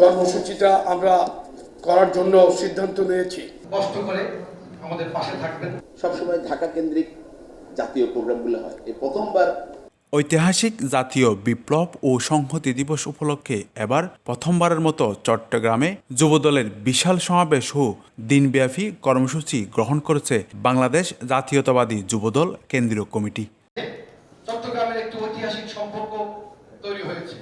কর্মসূচিটা আমরা করার জন্য সিদ্ধান্ত নিয়েছি। কষ্ট করে আমাদের পাশে থাকবেন। সবসময় ঢাকা কেন্দ্রিক জাতীয় প্রোগ্রামগুলো হয়। এই প্রথমবার ঐতিহাসিক জাতীয় বিপ্লব ও সংহতি দিবস উপলক্ষে এবার প্রথমবারের মতো চট্টগ্রামে যুবদলের বিশাল সমাবেশ ও দিনব্যাপী কর্মসূচি গ্রহণ করেছে বাংলাদেশ জাতীয়তাবাদী যুবদল কেন্দ্রীয় কমিটি। চট্টগ্রামের একটি ঐতিহাসিক সম্পর্ক তৈরি হয়েছে।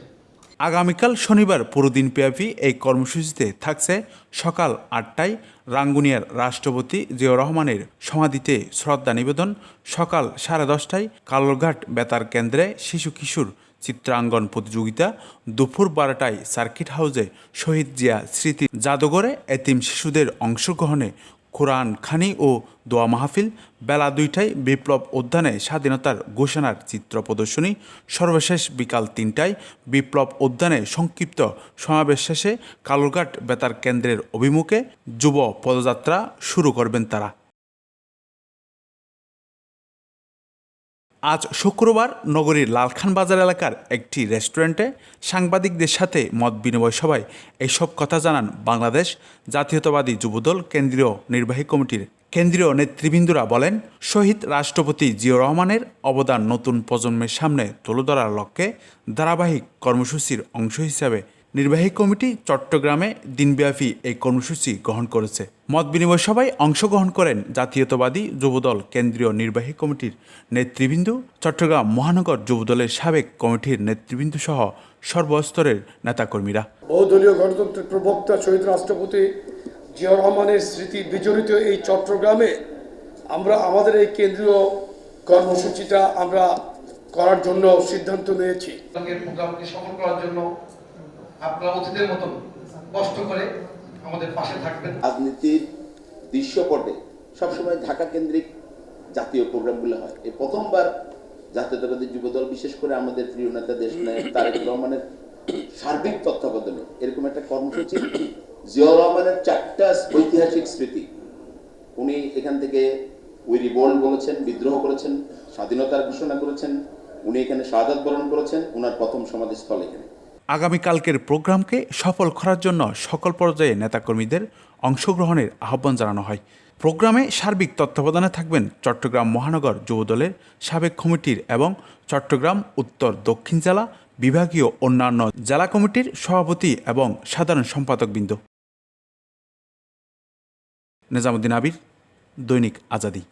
আগামীকাল শনিবার পুরোদিন ব্যাপী এই কর্মসূচিতে থাকছে সকাল আটটায় রাঙ্গুনিয়ার রাষ্ট্রপতি জিয়াউর রহমানের সমাধিতে শ্রদ্ধা নিবেদন, সকাল সাড়ে দশটায় কালরঘাট বেতার কেন্দ্রে শিশু কিশোর চিত্রাঙ্গন প্রতিযোগিতা, দুপুর বারোটায় সার্কিট হাউসে শহীদ জিয়া স্মৃতি জাদুঘরে এতিম শিশুদের অংশগ্রহণে কোরআন, খানি ও দোয়া মাহফিল, বেলা দুইটায় বিপ্লব উদ্যানে স্বাধীনতার ঘোষণার চিত্র প্রদর্শনী, সর্বশেষ বিকাল তিনটায় বিপ্লব উদ্যানে সংক্ষিপ্ত সমাবেশ শেষে কালুরঘাট বেতার কেন্দ্রের অভিমুখে যুব পদযাত্রা শুরু করবেন তারা। আজ শুক্রবার নগরীর লালখান বাজার এলাকার একটি রেস্টুরেন্টে সাংবাদিকদের সাথে মত বিনিময় সভায় এইসব কথা জানান বাংলাদেশ জাতীয়তাবাদী যুবদল কেন্দ্রীয় নির্বাহী কমিটির কেন্দ্রীয় নেতৃবৃন্দরা বলেন, শহীদ রাষ্ট্রপতি জিয়াউর রহমানের অবদান নতুন প্রজন্মের সামনে তুলে ধরার লক্ষ্যে ধারাবাহিক কর্মসূচির অংশ হিসাবে নির্বাহী কমিটি চট্টগ্রামে দিনব্যাপী এই কর্মসূচি গ্রহণ করেছে। মত বিনিময় সভায় অংশগ্রহণ করেন জাতীয়তাবাদী যুবদল কেন্দ্রীয় নির্বাহী কমিটির নেতৃবৃন্দ চট্টগ্রাম মহানগর যুবদলের সাবেক কমিটির নেতৃবৃন্দ সহ সর্বস্তরের নেতাকর্মীরা। বহুদলীয় গণতন্ত্রের প্রবক্তা শহীদ রাষ্ট্রপতি জিয়াউর রহমানের স্মৃতি বিজড়িত এই চট্টগ্রামে আমরা আমাদের এই কেন্দ্রীয় কর্মসূচিটা আমরা করার জন্য সিদ্ধান্ত নিয়েছি। প্রোগ্রামকে সফল করার জন্য আপনারা অতীতের মতন কষ্ট করে আমাদের পাশে থাকবেন। রাজনীতির দৃশ্যপটে সবসময় ঢাকা কেন্দ্রিক জাতীয় প্রোগ্রামগুলো হয়। এই প্রথমবার জাতীয়তাবাদী যুবদল, বিশেষ করে আমাদের প্রিয় নেতা দেশ নায়ক তারেক রহমানের সার্বিক তত্ত্বাবধানে এরকম একটা কর্মসূচি, জিয়াউর রহমানের চারটা ঐতিহাসিক স্মৃতি। উনি এখান থেকে উই রিবোল্ড বলেছেন, বিদ্রোহ করেছেন, স্বাধীনতার ঘোষণা করেছেন, উনি এখানে শাহাদাত বরণ করেছেন ওনার প্রথম সমাধিস্থল এখানে। আগামীকালকের প্রোগ্রামকে সফল করার জন্য সকল পর্যায়ে নেতাকর্মীদের অংশগ্রহণের আহ্বান জানানো হয়। প্রোগ্রামে সার্বিক তত্ত্বাবধানে থাকবেন চট্টগ্রাম মহানগর যুবদলের সাবেক কমিটির এবং চট্টগ্রাম উত্তর দক্ষিণ জেলা বিভাগীয় অন্যান্য জেলা কমিটির সভাপতি এবং সাধারণ সম্পাদকবৃন্দ। নিজামুদ্দিন আবির, দৈনিক আজাদি।